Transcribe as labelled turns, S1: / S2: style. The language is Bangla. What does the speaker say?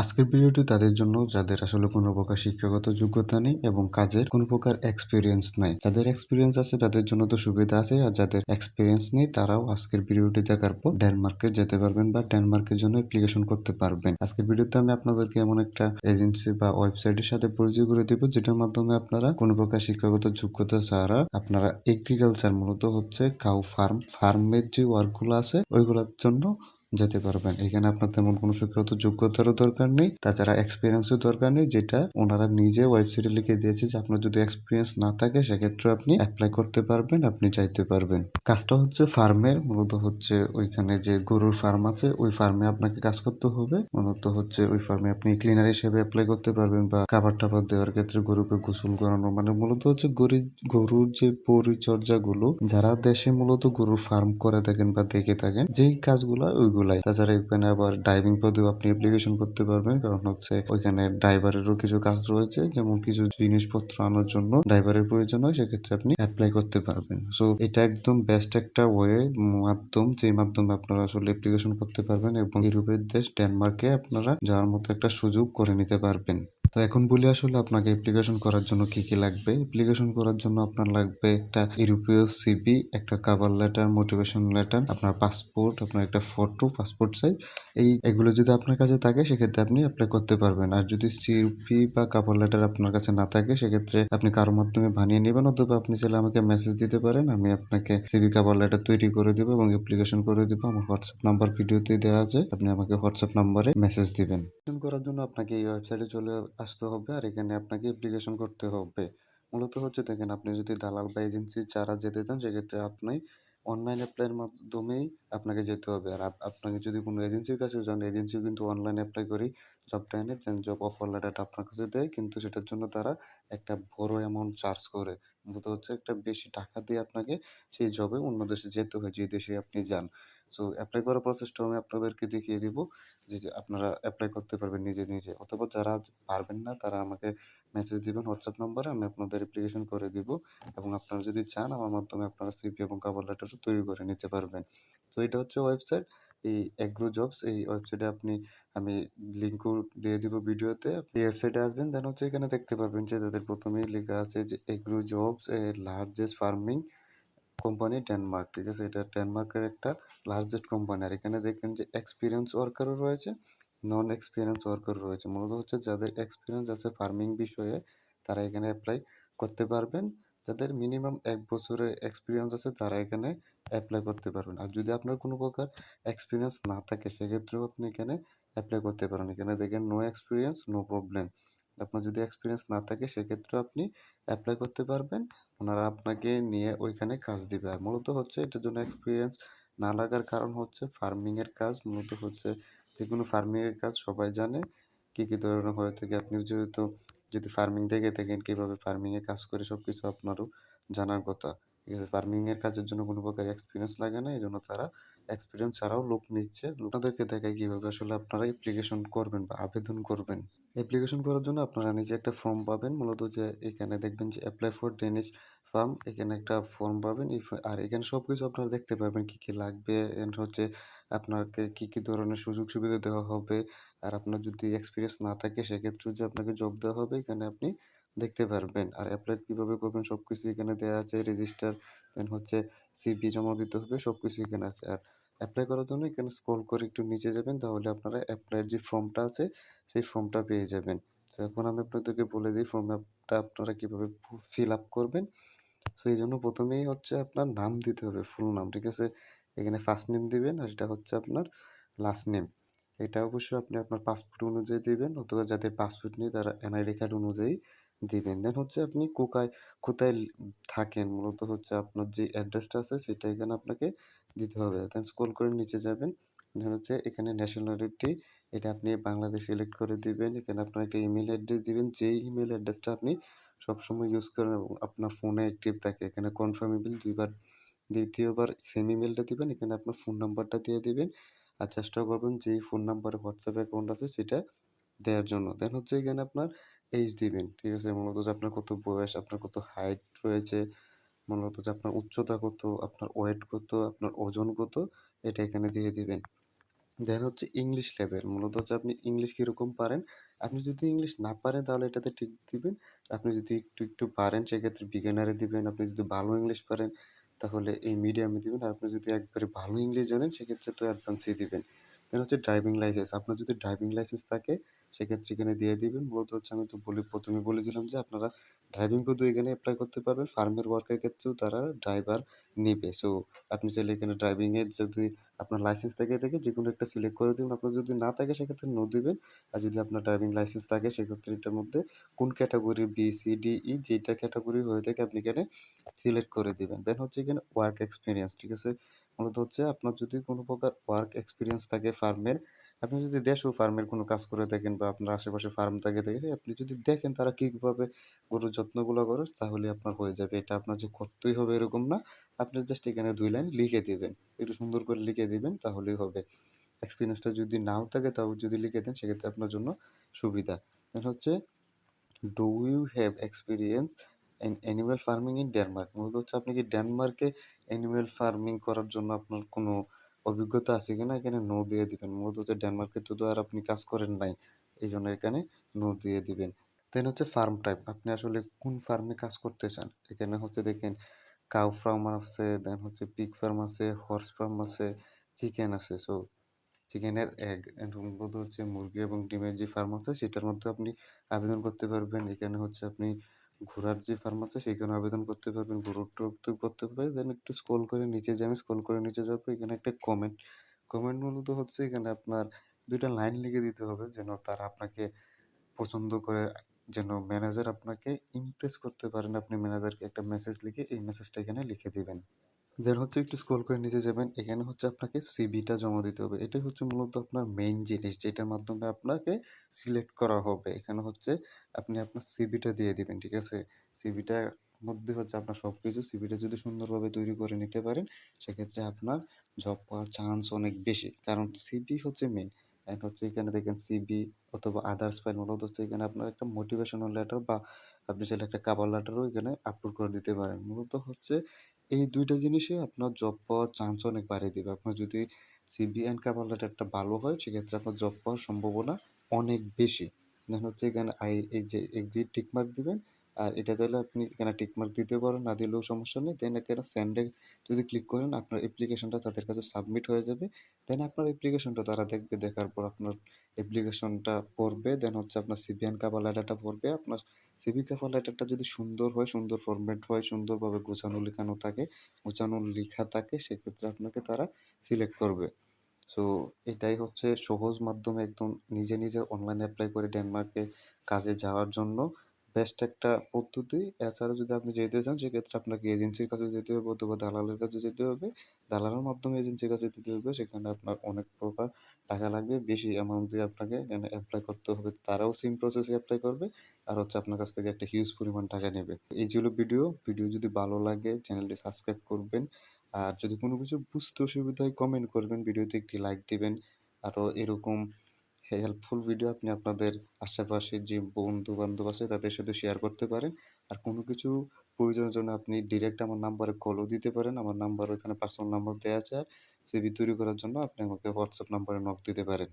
S1: আজকের ভিডিওটি তাদের জন্য, যাদের আসলে কোনো প্রকার শিক্ষাগত যোগ্যতা নেই এবং কাজের কোনো প্রকার এক্সপিরিয়েন্স নাই। যাদের এক্সপিরিয়েন্স আছে, তাদের জন্য তো সুবিধা আছে, আর যাদের এক্সপিরিয়েন্স নেই, তারাও আজকের ভিডিওটি দেখার পর ডেনমার্কে যেতে পারবেন বা ডেনমার্কের জন্য অ্যাপ্লিকেশন করতে পারবেন। আজকের ভিডিওতে আমি আপনাদেরকে এমন একটা এজেন্সি বা ওয়েবসাইটের সাথে পরিচয় করে দিব, যেটার মাধ্যমে আপনারা কোনো প্রকার শিক্ষাগত যোগ্যতা ছাড়া আপনারা এগ্রিকালচার মূলত হচ্ছে কাউ ফার্ম ফার্মের যে ওয়ার্কগুলো আছে, ওইগুলোর জন্য যেতে পারবেন। এখানে আপনার তেমন কোনো শিক্ষাগত যোগ্যতারও দরকার নেই। তাছাড়া এক্সপিরিয়েন্সও দরকার নেই, যেটা ওনারা নিজে ওয়েবসাইটে লিখে দিয়েছে যে আপনার যদি এক্সপিরিয়েন্স না থাকে সেক্ষেত্রে আপনি অ্যাপ্লাই করতে পারবেন, আপনি চাইতে পারবেন। কাজটা হচ্ছে ফার্মের মূলত হচ্ছে ওইখানে যে গরুর ফার্ম আছে, ওই ফার্মে আপনাকে কাজ করতে হবে। মূলত হচ্ছে ওই ফার্মে আপনি ক্লিনার হিসেবে অ্যাপ্লাই করতে পারবেন বা খাবার টাবার দেওয়ার ক্ষেত্রে গরুকে গোসল করানো মানে মূলত হচ্ছে গরু, গরুর যে পরিচর্যাগুলো, যারা দেশে মূলত গরুর ফার্ম করে থাকেন বা দেখে থাকেন, যেই কাজগুলো ওইগুলাই তাছাড়া ওইখানে আবার ড্রাইভিং পদেও আপনি অ্যাপ্লিকেশন করতে পারবেন। কারণ হচ্ছে ওইখানে ড্রাইভারেরও কিছু কাজ রয়েছে, যেমন কিছু জিনিসপত্র আনার জন্য ড্রাইভারের প্রয়োজন হয়, সেক্ষেত্রে আপনি অ্যাপ্লাই করতে পারবেন। সো এটা একদম বেস্ট একটা ওয়ে মাধ্যম যে মাধ্যমে আপনারা আসলে অ্যাপ্লিকেশন করতে পারবেন এবং ইউরোপের দেশ ডেনমার্কে আপনারা যাওয়ার মতো একটা সুযোগ করে নিতে পারবেন। তো এখন বলি আসলে আপনাকে অ্যাপ্লিকেশন করার জন্য কি কি লাগবে? অ্যাপ্লিকেশন করার জন্য আপনার লাগবে একটা ইউরোপীয় সিবি একটা কাভার লেটার মোটিভেশন লেটার আপনার পাসপোর্ট আপনার একটা ফটো পাসপোর্ট সাইজ এই এগুলো যদি আপনার কাছে থাকে সেক্ষেত্রে আপনি অ্যাপ্লাই করতে পারবেন। আর যদি সিপি বা কাভার লেটার আপনার কাছে না থাকে সেক্ষেত্রে আপনি কারোর মাধ্যমে বানিয়ে নেবেন অথবা আপনি চাইলে আমাকে মেসেজ দিতে পারেন, আমি আপনাকে সিবি কাভার লেটার তৈরি করে দেবো এবং অ্যাপ্লিকেশন করে দেবো। আমার হোয়াটসঅ্যাপ নাম্বার ভিডিওতে দেওয়া আছে, আপনি আমাকে হোয়াটসঅ্যাপ নাম্বারে মেসেজ দিবেন। করার জন্য আপনাকে এই ওয়েবসাইটে চলে আসতে হবে আর এখানে আপনাকে অ্যাপ্লিকেশন করতে হবে। মূলত হচ্ছে দেখেন, আপনি যদি দালাল বা এজেন্সি যারা যেতে চান, সেক্ষেত্রে আপনি অনলাইন অ্যাপ্লাইয়ের মাধ্যমেই আপনাকে যেতে হবে। আর আপনাকে যদি কোনো এজেন্সির কাছে যান এজেন্সিও কিন্তু অনলাইন অ্যাপ্লাই করি জবটা এনে জব অফার লেটারটা আপনার কাছে দেয়। কিন্তু সেটার জন্য তারা একটা বড় অ্যামাউন্ট চার্জ করে। মূলত হচ্ছে একটা বেশি টাকা দিয়ে আপনাকে সেই জবে অন্য দেশে যেতে হয়, যে দেশে আপনি যান। সো অ্যাপ্লাই করার প্রসেসটা আমি আপনাদেরকে দেখিয়ে দিব যে আপনারা অ্যাপ্লাই করতে পারবেন নিজে নিজে। অথবা যারা পারবেন না, তারা আমাকে মেসেজ দিবেন হোয়াটসঅ্যাপ নাম্বারে আমি আপনাদের অ্যাপ্লিকেশন করে দিব এবং আপনারা যদি চান, আমার মাধ্যমে আপনারা সিপি এবং কাভার লেটারও তৈরি করে নিতে পারবেন। তো এটা হচ্ছে ওয়েবসাইট এই এগ্রো জবস এই ওয়েবসাইটে আপনি, আমি লিঙ্কও দিয়ে দিব ভিডিওতে। আপনি ওয়েবসাইটে আসবেন দেন হচ্ছে এখানে দেখতে পারবেন যে, তাদের প্রথমেই লেখা আছে যে এগ্রো জবস এ লার্জেস্ট ফার্মিং কোম্পানি ডেনমার্ক ঠিক আছে? এটা ডেনমার্কের একটা লার্জেস্ট কোম্পানি আর এখানে দেখবেন যে এক্সপিরিয়েন্স ওয়ার্কারও রয়েছে নন এক্সপিরিয়েন্স ওয়ার্কার রয়েছে। মূলত হচ্ছে যাদের এক্সপিরিয়েন্স আছে ফার্মিং বিষয়ে, তারা এখানে অ্যাপ্লাই করতে পারবেন। যাদের মিনিমাম এক বছরের এক্সপিরিয়েন্স আছে, তারা এখানে অ্যাপ্লাই করতে পারবেন। আর যদি আপনার কোনো প্রকার এক্সপিরিয়েন্স না থাকে, সেক্ষেত্রেও আপনি এখানে অ্যাপ্লাই করতে পারেন। এখানে দেখেন নো এক্সপিরিয়েন্স নো প্রবলেম আপনার যদি এক্সপিরিয়েন্স না থাকে, সেক্ষেত্রেও আপনি অ্যাপ্লাই করতে পারবেন। ওনারা আপনাকে নিয়ে ওইখানে কাজ দিবে। আর মূলত হচ্ছে এটার জন্য এক্সপিরিয়েন্স না লাগার কারণ হচ্ছে ফার্মিংয়ের কাজ। মূলত হচ্ছে যে কোনো ফার্মিংয়ের কাজ সবাই জানে। কি কি ধরনের হয়ে থাকে। আপনি যেহেতু, যদি ফার্মিং দেখে থাকেন কীভাবে ফার্মিং এ কাজ করে সব কিছু আপনারও জানার কথা। ঠিক আছে? ফার্মিং এর কাজের জন্য কোনো প্রকার এক্সপিরিয়েন্স লাগে না এই জন্য তারা এক্সপিরিয়েন্স ছাড়াও লোক নিচ্ছে। আপনাদেরকে দেখায় কীভাবে আসলে আপনারা অ্যাপ্লিকেশন করবেন বা আবেদন করবেন। অ্যাপ্লিকেশন করার জন্য আপনারা নিজে একটা ফর্ম পাবেন। মূলত যে এখানে দেখবেন যে অ্যাপ্লাই ফর ডেনিশ ফার্ম এখানে একটা ফর্ম পাবেন। আর এখানে সব কিছু আপনারা দেখতে পারবেন কী কী লাগবে। and হচ্ছে আপনাকে কি কি ধরনের সুযোগ সুবিধা দেওয়া হবে। আর আপনার যদি এক্সপিরিয়েন্স না থাকে, সেক্ষেত্রে যে আপনাকে জব দেওয়া হবে, এখানে আপনি দেখতে পারবেন। আর অ্যাপ্লাই কীভাবে করবেন সব কিছু এখানে দেওয়া আছে রেজিস্টার দেন হচ্ছে সিভি জমা দিতে হবে সব কিছু এখানে আছে। আর অ্যাপ্লাই করার জন্য এখানে স্ক্রল করে একটু নিচে যাবেন, তাহলে আপনারা অ্যাপ্লাইয়ের যে ফর্মটা আছে, সেই ফর্মটা পেয়ে যাবেন। তো এখন আমি আপনাদেরকে বলে দিই ফর্মটা আপনারা কীভাবে ফিল আপ করবেন। সো এই জন্য প্রথমেই হচ্ছে আপনার নাম দিতে হবে ফুল নাম, ঠিক আছে? এখানে ফার্স্ট নেম দিবেন আর এটা হচ্ছে আপনার লাস্ট নেম এটা অবশ্যই আপনি আপনার পাসপোর্ট অনুযায়ী দিবেন, অথবা যাদের পাসপোর্ট নেই, তারা এনআইডি কার্ড অনুযায়ী দিবেন। দেন হচ্ছে আপনি কোকায়, কোথায় থাকেন, মূলত হচ্ছে আপনার যে অ্যাড্রেসটা আছে সেটা এখানে আপনাকে দিতে হবে। দেন স্ক্রল করে নিচে যাবেন। দেন হচ্ছে এখানে ন্যাশনালিটি এটা আপনি বাংলাদেশ সিলেক্ট করে দিবেন। এখানে আপনার একটা ইমেল অ্যাড্রেস দিবেন। যেই ইমেল অ্যাড্রেসটা আপনি সবসময় ইউজ করেন এবং আপনার ফোনে অ্যাক্টিভ থাকে। এখানে কনফার্ম ইমেল দুইবার, দ্বিতীয়বার সেম ইমেলটা দিবেন। এখানে আপনার ফোন নাম্বারটা দিয়ে দিবেন। আর চেষ্টা করবেন যেই ফোন নাম্বারে হোয়াটসঅ্যাপ অ্যাকাউন্ট আছে সেটা দেওয়ার জন্য। দেন হচ্ছে এখানে আপনার এইজ দিবেন ঠিক আছে মূলত যে আপনার কত বয়স আপনার কত হাইট রয়েছে মূলত যে আপনার উচ্চতা কত আপনার ওয়েট কত আপনার ওজন কত এটা এখানে দিয়ে দিবেন দেন হচ্ছে ইংলিশ লেভেল। মূলত হচ্ছে আপনি ইংলিশ কীরকম পারেন? আপনি যদি ইংলিশ না পারেন তাহলে এটাতে টিক দিবেন। আপনি যদি একটু, একটু পারেন সেক্ষেত্রে বিগিনার দিবেন। আপনি যদি ভালো ইংলিশ পারেন তাহলে এই মিডিয়ামে দিবেন। আর আপনি যদি একবারে ভালো ইংলিশ জানেন সেক্ষেত্রে তো অ্যাডভান্স এ দিবেন। দেন হচ্ছে ড্রাইভিং লাইসেন্স। আপনার যদি ড্রাইভিং লাইসেন্স থাকে সেক্ষেত্রে এখানে দিয়ে দিবেন। মূলত হচ্ছে আমি তো বলি প্রথমে বলেছিলাম যে আপনারা ড্রাইভিং পদে এখানে অ্যাপ্লাই করতে পারবেন। ফার্মের ওয়ার্কের ক্ষেত্রেও তারা ড্রাইভার নেবে সো আপনি চাইলে এখানে ড্রাইভিং এর যদি আপনার লাইসেন্স থেকে থাকে যেকোনো একটা সিলেক্ট করে দেবেন আপনার যদি না থাকে সেক্ষেত্রে নো দিবেন। আর যদি আপনার ড্রাইভিং লাইসেন্স থাকে সেক্ষেত্রে এটার মধ্যে কোন category B, C, D, E যেটা ক্যাটাগরি হয়ে থাকে আপনি এখানে সিলেক্ট করে দেবেন দেন হচ্ছে এখানে ওয়ার্ক এক্সপিরিয়েন্স ঠিক আছে? মূলত হচ্ছে আপনার যদি কোনো প্রকার ওয়ার্ক এক্সপিরিয়েন্স থাকে ফার্মের, আপনি যদি দেশেও ফার্মের কোনো কাজ করে থাকেন বা আপনার আশেপাশে ফার্ম থাকে দেখে আপনি যদি দেখেন তারা কীভাবে গরুর যত্নগুলো করে তাহলে আপনার হয়ে যাবে। এটা আপনার যে করতেই হবে এরকম না। আপনি জাস্ট এখানে দুই লাইন লিখে দিবেন। একটু সুন্দর করে লিখে দিবেন তাহলেই হবে। এক্সপিরিয়েন্সটা যদি নাও থাকে তাও যদি লিখে দেন সেক্ষেত্রে আপনার জন্য সুবিধা। হচ্ছে do you have experience in animal farming in Denmark? মূলত হচ্ছে আপনি কি ডেনমার্কে অ্যানিমাল ফার্মিং করার জন্য আপনার কোনো অভিজ্ঞতা আছে কিনা? এখানে নো দিয়ে দিবেন। মূলত হচ্ছে ডেনমার্কে তো আর আপনি কাজ করেন নাই। এই জন্য এখানে নো দিয়ে দিবেন। দেন হচ্ছে ফার্ম টাইপ। আপনি আসলে কোন ফার্মে কাজ করতে চান? এখানে হচ্ছে দেখেন কাউ ফার্ম আছে, দেন হচ্ছে পিগ ফার্ম আছে, হর্স ফার্ম আছে, চিকেন আছে। সো চিকেনের এগ মূলত হচ্ছে মুরগি এবং ডিমের যে ফার্ম আছে সেটার মধ্যে আপনি আবেদন করতে পারবেন। এখানে হচ্ছে আপনি ঘোড়ার যে ফার্ম আছে সেখানেও আবেদন করতে পারবেন। গরুর তো করতে পারবেন। দেন একটু স্ক্রল করে নিচে যাবেন। স্ক্রল করে নিচে পর এখানে একটা কমেন্ট। কমেন্ট মূলত হচ্ছে এখানে আপনার ২ টা লাইন লিখে দিতে হবে যেন তারা আপনাকে পছন্দ করে, যেন ম্যানেজার আপনাকে ইমপ্রেস করতে পারেন। আপনি ম্যানেজারকে একটা মেসেজ লিখে এই মেসেজটা এখানে লিখে দিবেন। দেন হচ্ছে একটু স্ক্রল করে নিচে যাবেন। এখানে হচ্ছে আপনাকে সিভিটা জমা দিতে হবে। এটাই হচ্ছে মূলত আপনার মেইন জিনিস, যেটার মাধ্যমে আপনাকে সিলেক্ট করা হবে। এখানে হচ্ছে আপনি আপনার সিভিটা দিয়ে দিবেন, ঠিক আছে? সিভিটার মধ্যে হচ্ছে আপনার সব কিছু সিভিটা যদি সুন্দরভাবে তৈরি করে নিতে পারেন সেক্ষেত্রে আপনার জব পাওয়ার চান্স অনেক বেশি। কারণ সিভি হচ্ছে মেইন। অ্যান্ড হচ্ছে এখানে দেখেন সিভি অথবা আদার্স ফাইল মূলত হচ্ছে এখানে আপনার একটা মোটিভেশনাল লেটার বা আপনি চাইলে একটা কভার লেটারও এখানে আপলোড করে দিতে পারেন। মূলত হচ্ছে এই ২ টা জিনিসই আপনার জব পাওয়ার চান্স অনেক বাড়িয়ে দেবে আপনার যদি সিভি অ্যান্ড কভার লেটারটা ভালো হয় সেক্ষেত্রে আপনার জব পাওয়ার সম্ভাবনা অনেক বেশি। দেন হচ্ছে এখানে আই এই যে এগ্রি টিক মার্ক দিবেন। আর এটা চাইলে আপনি এখানে টিক মার্ক দিতে পারেন, না দিলেও সমস্যা নেই। দেন এখানে সেন্ড এ যদি ক্লিক করেন আপনার অ্যাপ্লিকেশনটা তাদের কাছে সাবমিট হয়ে যাবে। দেন আপনার অ্যাপ্লিকেশনটা তারা দেখবে। দেখার পর আপনার অ্যাপ্লিকেশনটা পড়বে। দেন হচ্ছে আপনার সিভি অ্যান্ড কভার লেটারটা পড়বে। আপনার সিভি কভার লেটারটা যদি সুন্দর হয়, সুন্দর ফরম্যাট হয়, সুন্দরভাবে গোছানো লেখানো থাকে, গোছানো লেখা থাকে সেক্ষেত্রে আপনাকে তারা সিলেক্ট করবে। সো এটাই হচ্ছে সহজ মাধ্যমে একদম নিজে, নিজে অনলাইন অ্যাপ্লাই করে ডেনমার্কে কাজে যাওয়ার জন্য বেস্ট একটা পদ্ধতি। এছাড়া যদি আপনি যেতে চান সেক্ষেত্রে আপনাকে এজেন্সির কাছে যেতে হবে অথবা দালালের কাছে যেতে হবে। দালালের মাধ্যমে এজেন্সির কাছে যেতে হবে। সেখানে আপনার অনেক প্রকার টাকা লাগবে। বেশি অ্যামাউন্ট দিয়ে আপনাকে এখানে এপ্লাই করতে হবে। তারাও সেম প্রসেসে অ্যাপ্লাই করবে। আর হচ্ছে আপনার কাছ থেকে একটা হিউজ পরিমাণ টাকা নেবে। এই ছিল ভিডিও। ভিডিও যদি ভালো লাগে চ্যানেলটি সাবস্ক্রাইব করবেন। আর যদি কোনো কিছু বুঝতে অসুবিধা হয় কমেন্ট করবেন। ভিডিওতে একটি লাইক দিবেন। আরও এরকম হেল্পফুল ভিডিও আপনি আপনাদের আশেপাশে যে বন্ধু-বান্ধব আছে, তাদের সাথে শেয়ার করতে পারেন। আর কোনো কিছু প্রয়োজনের জন্য আপনি ডিরেক্ট আমার নাম্বারে কলও দিতে পারেন। আমার নাম্বার ওখানে পার্সোনাল নাম্বার দেওয়া আছে। আর সিবি তৈরি করার জন্য আপনি আমাকে হোয়াটসঅ্যাপ নাম্বারে নক দিতে পারেন।